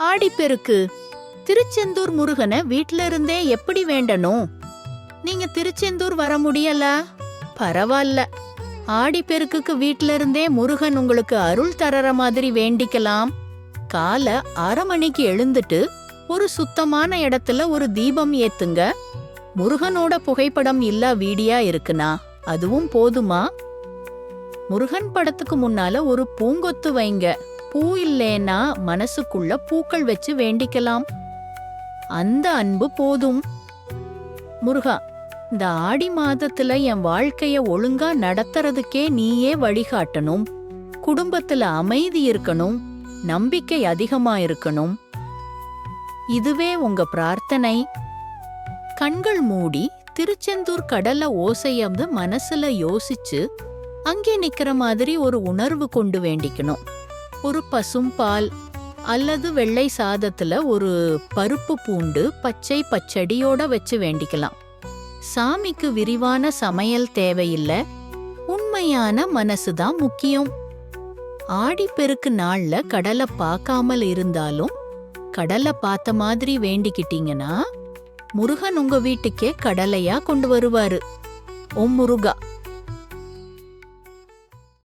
ஆடிப்பெருக்கு. திருச்செந்தூர் முருகனை வீட்ல இருந்தே எப்படி வேண்டணும் நீங்க திருச்செந்தூர் வர முடியல? பரவாயில்ல ஆடிப்பெருக்குக்கு வீட்ல இருந்தே முருகன் உங்களுக்கு அருள் தரற மாதிரி வேண்டிக்கலாம். காலை அரை மணிக்கு எழுந்துட்டு ஒரு சுத்தமான இடத்துல ஒரு தீபம் ஏத்துங்க. முருகனோட புகைப்படம் இல்ல வீடியா இருக்குனா அதுவும் போதுமா? முருகன் படத்துக்கு முன்னால ஒரு பூங்கொத்து வைங்க. பூ இல்லேன்னா மனசுக்குள்ள பூக்கள் வச்சு வேண்டிக்கலாம். அந்த அன்பு போதும். முருகா இந்த ஆடி மாதத்துல என் வாழ்க்கைய ஒழுங்கா நடத்துறதுக்கே நீயே வழிகாட்டணும். குடும்பத்துல அமைதி இருக்கணும். நம்பிக்கை அதிகமா இருக்கணும். இதுவே உங்க பிரார்த்தனை. கண்கள் மூடி திருச்செந்தூர் கடல்ல ஓசையம்து மனசுல யோசிச்சு அங்கே நிக்கிற மாதிரி ஒரு உணர்வு கொண்டு வேண்டிக்கணும். ஒரு பசும் பால் அல்லது வெள்ளை சாதத்துல ஒரு பருப்பு பூண்டு பச்சை பச்சடியோட வச்சு வேண்டிக்கலாம். சாமிக்கு விரிவான சமையல் தேவையில்ல உண்மையான மனசுதான் முக்கியம். ஆடிப்பெருக்கு நாள்ல கடலை பார்க்காமல் இருந்தாலும் கடலை பார்த்த மாதிரி வேண்டிக்கிட்டீங்கன்னா முருகன் உங்க வீட்டுக்கே கடலையா கொண்டு வருவாரு. ஓம் முருகா.